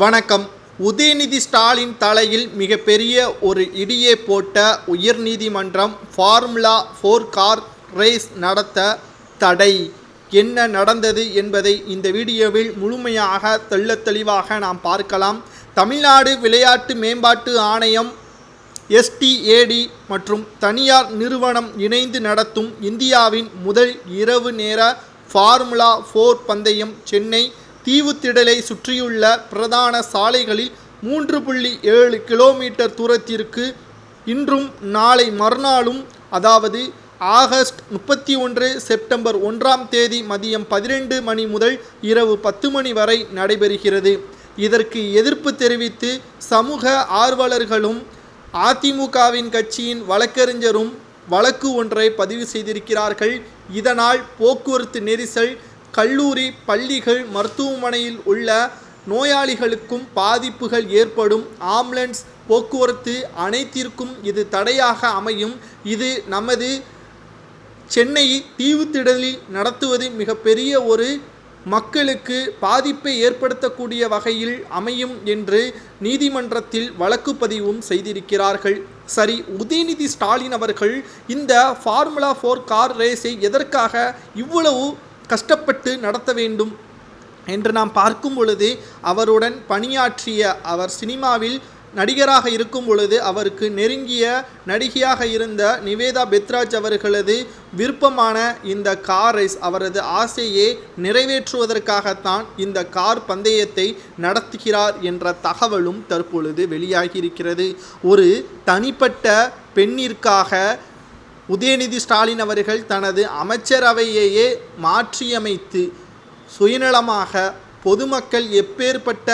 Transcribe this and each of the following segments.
வணக்கம். உதயநிதி ஸ்டாலின் தலையில் மிகப்பெரிய ஒரு இடியை போட்ட உயர்நீதிமன்றம் ஃபார்முலா ஃபோர் கார் ரேஸ் நடத்த தடை. என்ன நடந்தது என்பதை இந்த வீடியோவில் முழுமையாக தெள்ளத் தெளிவாக நாம் பார்க்கலாம். தமிழ்நாடு விளையாட்டு மேம்பாட்டு ஆணையம் எஸ்டிஏடி மற்றும் தனியார் நிறுவனம் இணைந்து நடத்தும் இந்தியாவின் முதல் இரவு நேர ஃபார்முலா ஃபோர் பந்தயம் சென்னை தீவுத்திடலை சுற்றியுள்ள பிரதான சாலைகளில் மூன்று புள்ளி ஏழு கிலோமீட்டர் தூரத்திற்கு இன்றும் நாளை மறுநாளும் அதாவது ஆகஸ்ட் முப்பத்தி ஒன்று செப்டம்பர் ஒன்றாம் தேதி மதியம் பதினெண்டு மணி முதல் இரவு பத்து மணி வரை நடைபெறுகிறது. இதற்கு எதிர்ப்பு தெரிவித்து சமூக ஆர்வலர்களும் அதிமுகவின் கட்சியின் வழக்கறிஞரும் வழக்கு ஒன்றை பதிவு செய்திருக்கிறார்கள். இதனால் போக்குவரத்து நெரிசல் கல்லூரி பள்ளிகள் மருத்துவமனையில் உள்ள நோயாளிகளுக்கும் பாதிப்புகள் ஏற்படும். ஆம்புலன்ஸ் போக்குவரத்து அனைத்திற்கும் இது தடையாக அமையும். இது நமது சென்னை தீவுத்திடலில் நடத்துவது மிகப்பெரிய ஒரு மக்களுக்கு பாதிப்பை ஏற்படுத்தக்கூடிய வகையில் அமையும் என்று நீதிமன்றத்தில் வழக்கு பதிவும் செய்திருக்கிறார்கள். சரி உதயநிதி ஸ்டாலின் அவர்கள் இந்த ஃபார்முலா ஃபோர் கார் ரேஸை எதற்காக இவ்வளவு கஷ்டப்பட்டு நடத்த வேண்டும் என்று நாம் பார்க்கும் பொழுது அவருடன் பணியாற்றிய அவர் சினிமாவில் நடிகராக இருக்கும் பொழுது அவருக்கு நெருங்கிய நடிகையாக இருந்த நிவேதா பெத்ராஜ் அவர்களது விருப்பமான இந்த கார் ரேஸ் அவரது ஆசையை நிறைவேற்றுவதற்காகத்தான் இந்த கார் பந்தயத்தை நடத்துகிறார் என்ற தகவலும் தற்பொழுது வெளியாகியிருக்கிறது. ஒரு தனிப்பட்ட பெண்ணிற்காக உதயநிதி ஸ்டாலின் அவர்கள் தனது அமைச்சரவையையே மாற்றியமைத்து சுயநலமாக பொதுமக்கள் எப்பேற்பட்ட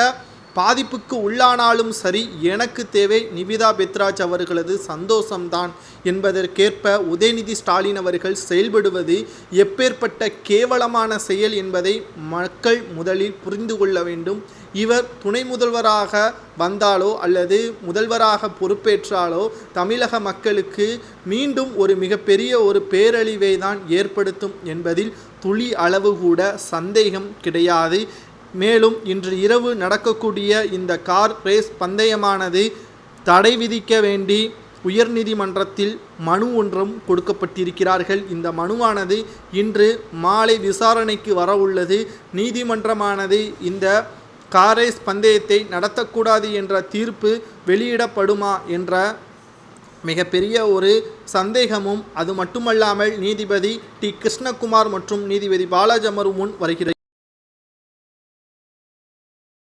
பாதிப்புக்கு உள்ளானாலும் சரி எனக்கு தேவை நிவிதா பெத்ராஜ் அவர்களது சந்தோஷம்தான் என்பதற்கேற்ப உதயநிதி ஸ்டாலின் அவர்கள் செயல்படுவது எப்பேற்பட்ட கேவலமான செயல் என்பதை மக்கள் முதலில் புரிந்து கொள்ள வேண்டும். இவர் துணை முதல்வராக வந்தாலோ அல்லது முதல்வராக பொறுப்பேற்றாலோ தமிழக மக்களுக்கு மீண்டும் ஒரு மிகப்பெரிய ஒரு பேரழிவை தான் ஏற்படுத்தும் என்பதில் துளி அளவு கூட சந்தேகம் கிடையாது. மேலும் இன்று இரவு நடக்கக்கூடிய இந்த கார் ரேஸ் பந்தயமானது தடை விதிக்க வேண்டி உயர்நீதிமன்றத்தில் மனு ஒன்றும் கொடுக்கப்பட்டிருக்கிறார்கள். இந்த மனுவானது இன்று மாலை விசாரணைக்கு வரவுள்ளது நீதிமன்றமானது இந்த காரேஸ் பந்தயத்தை நடத்தக்கூடாது என்ற தீர்ப்பு வெளியிடப்படுமா என்ற மிகப்பெரிய ஒரு சந்தேகமும் அது மட்டுமல்லாமல் நீதிபதி டி. கிருஷ்ணகுமார் மற்றும் நீதிபதி பாலாஜி முன் வருகிறது.